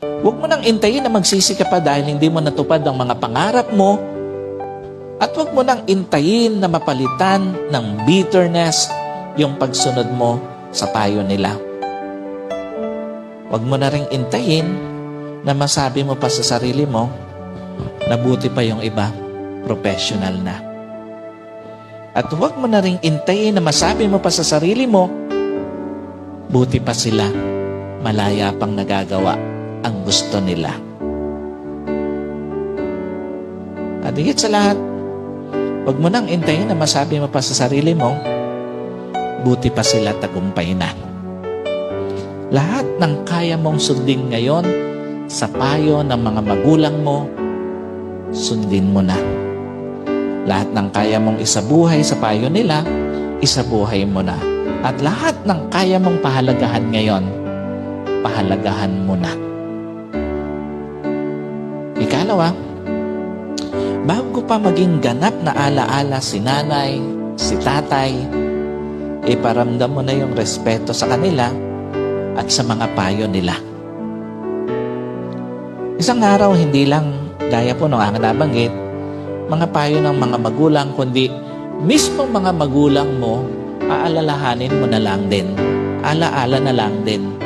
Huwag mo nang intayin na magsisi ka pa dahil hindi mo natupad ang mga pangarap mo. At huwag mo nang intayin na mapalitan ng bitterness yung pagsunod mo sa payo nila. Huwag mo na rin intayin na masabi mo pa sa sarili mo na buti pa yung iba, professional na. At huwag mo na rin intayin na masabi mo pa sa sarili mo, buti pa sila, malaya pang nagagawa ang gusto nila. At higit sa lahat, huwag mo nang intayin na masabi mo pa sa sarili mo, buti pa sila tagumpay na. Lahat ng kaya mong sundin ngayon sa payo ng mga magulang mo, sundin mo na. Lahat ng kaya mong isabuhay sa payo nila, isabuhay mo na. At lahat ng kaya mong pahalagahan ngayon, pahalagahan mo na. Ikalawa, bago pa maging ganap na alaala si nanay, si tatay, iparamdam mo na yung respeto sa kanila at sa mga payo nila. Isang araw, hindi lang gaya po ng aking nabanggit, mga payo ng mga magulang, kundi mismo mga magulang mo, aalalahanin mo na lang din. Alaala na lang din